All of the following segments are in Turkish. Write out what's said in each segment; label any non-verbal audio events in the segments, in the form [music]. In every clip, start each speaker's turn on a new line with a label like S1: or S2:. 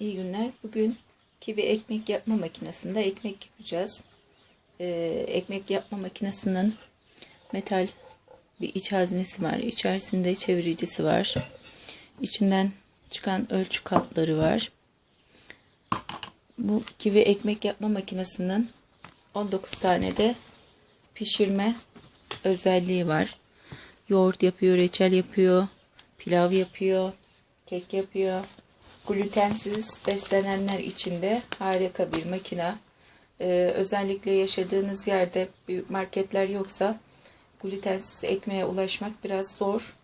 S1: İyi günler. Bugün kivi ekmek yapma makinesinde ekmek yapacağız. Ee, ekmek yapma makinesinin metal bir iç haznesi var. İçerisinde çeviricisi var. İçinden çıkan ölçü kapları var. Bu kivi ekmek yapma makinesinin 19 tane de pişirme özelliği var. Yoğurt yapıyor, reçel yapıyor, pilav yapıyor, kek yapıyor. Glutensiz beslenenler için de harika bir makine. Ee, özellikle yaşadığınız yerde büyük marketler yoksa glutensiz ekmeğe ulaşmak biraz zor.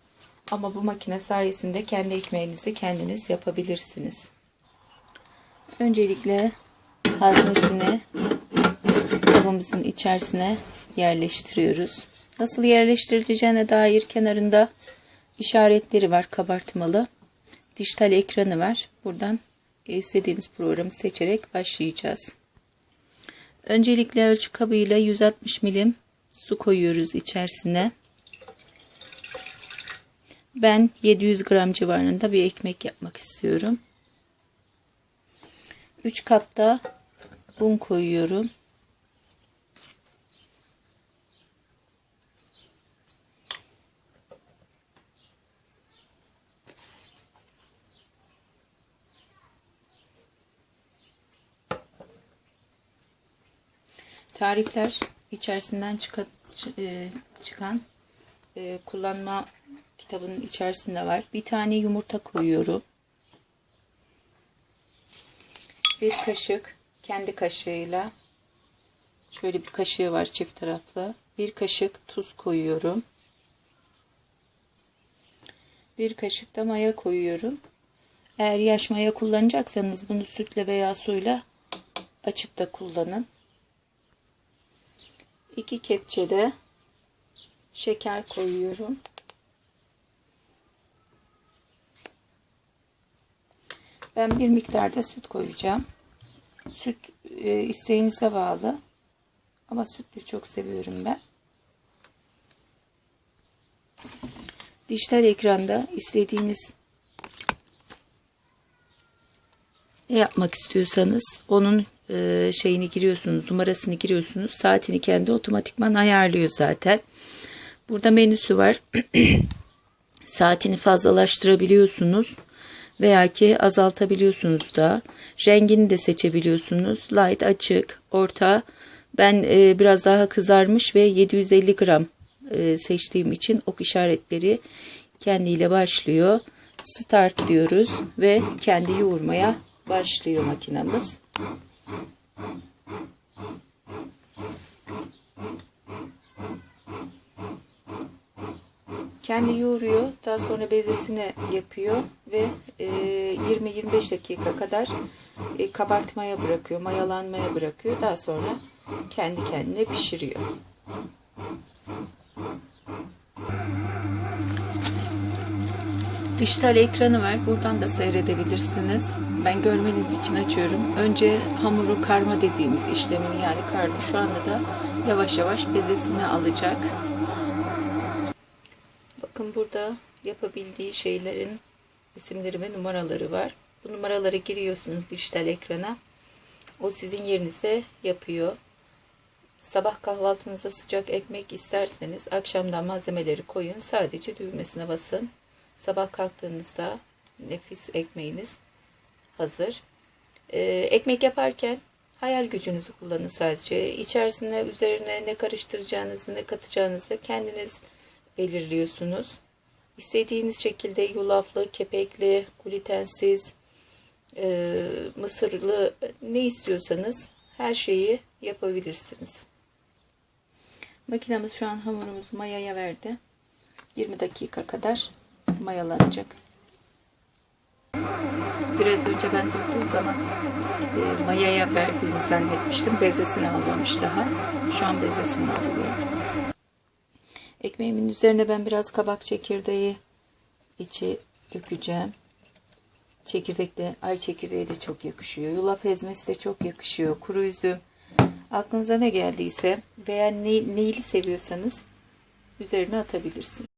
S1: Ama bu makine sayesinde kendi ekmeğinizi kendiniz yapabilirsiniz. Öncelikle haznesini kabımızın içerisine yerleştiriyoruz. Nasıl yerleştirileceğine dair kenarında işaretleri var kabartmalı. Dijital ekranı var. Buradan istediğimiz programı seçerek başlayacağız. Öncelikle ölçü kabıyla 160 milim su koyuyoruz içerisine. Ben 700 gram civarında bir ekmek yapmak istiyorum. 3 kapta un koyuyorum. Tarifler içerisinden çıkan, çıkan e, kullanma kitabının içerisinde var. Bir tane yumurta koyuyorum. Bir kaşık kendi kaşığıyla şöyle bir kaşığı var çift taraflı. Bir kaşık tuz koyuyorum. Bir kaşık da maya koyuyorum. Eğer yaş maya kullanacaksanız bunu sütle veya suyla açıp da kullanın. 2 kepçe de şeker koyuyorum. Ben bir miktarda süt koyacağım. Süt e, isteğinize bağlı. Ama sütlü çok seviyorum ben. Dijital ekranda istediğiniz ne yapmak istiyorsanız onun e, şeyini giriyorsunuz, numarasını giriyorsunuz. Saatini kendi otomatikman ayarlıyor zaten. Burada menüsü var. [clears throat] Saatini fazlalaştırabiliyorsunuz veya ki azaltabiliyorsunuz da. Rengini de seçebiliyorsunuz. Light, açık, orta. Ben e, biraz daha kızarmış ve 750 gram e, seçtiğim için ok işaretleri kendiyle başlıyor. Start diyoruz ve kendi yoğurmaya başlıyor makinamız. Kendi yoğuruyor. Daha sonra bezesini yapıyor ve 20-25 dakika kadar e, kabartmaya bırakıyor, mayalanmaya bırakıyor. Daha sonra kendi kendine pişiriyor. Dijital ekranı var. Buradan da seyredebilirsiniz. Ben görmeniz için açıyorum. Önce hamuru karma dediğimiz işlemini yani kardı. Şu anda da yavaş yavaş bezesini alacak. Bakın burada yapabildiği şeylerin isimleri ve numaraları var. Bu numaraları giriyorsunuz dijital ekrana. O sizin yerinizde yapıyor. Sabah kahvaltınıza sıcak ekmek isterseniz akşamdan malzemeleri koyun. Sadece düğmesine basın. Sabah kalktığınızda nefis ekmeğiniz hazır. Ee, ekmek yaparken hayal gücünüzü kullanın sadece. İçerisine üzerine ne karıştıracağınızı ne katacağınızı kendiniz belirliyorsunuz. İstediğiniz şekilde yulaflı, kepekli, glutensiz, e, mısırlı ne istiyorsanız her şeyi yapabilirsiniz. Makinemiz şu an hamurumuzu mayaya verdi. 20 dakika kadar mayalanacak. Biraz önce ben döktüğüm zaman e, mayaya verdiğini zannetmiştim. Bezesini almamış daha. Şu an bezesini alıyor. Ekmeğimin üzerine ben biraz kabak çekirdeği içi dökeceğim. Çekirdek de, ay çekirdeği de çok yakışıyor. Yulaf ezmesi de çok yakışıyor. Kuru üzüm. Aklınıza ne geldiyse veya ne, neyli seviyorsanız üzerine atabilirsiniz.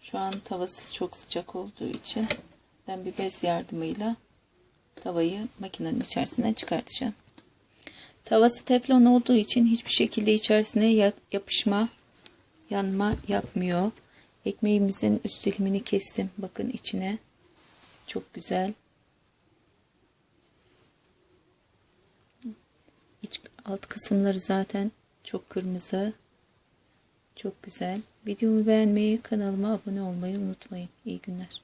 S1: Şu an tavası çok sıcak olduğu için ben bir bez yardımıyla tavayı makinenin içerisinden çıkartacağım. Tavası teflon olduğu için hiçbir şekilde içerisine ya- yapışma, yanma yapmıyor. Ekmeğimizin üst dilimini kestim. Bakın içine. Çok güzel. İç alt kısımları zaten çok kırmızı. Çok güzel. Videomu beğenmeyi, kanalıma abone olmayı unutmayın. İyi günler.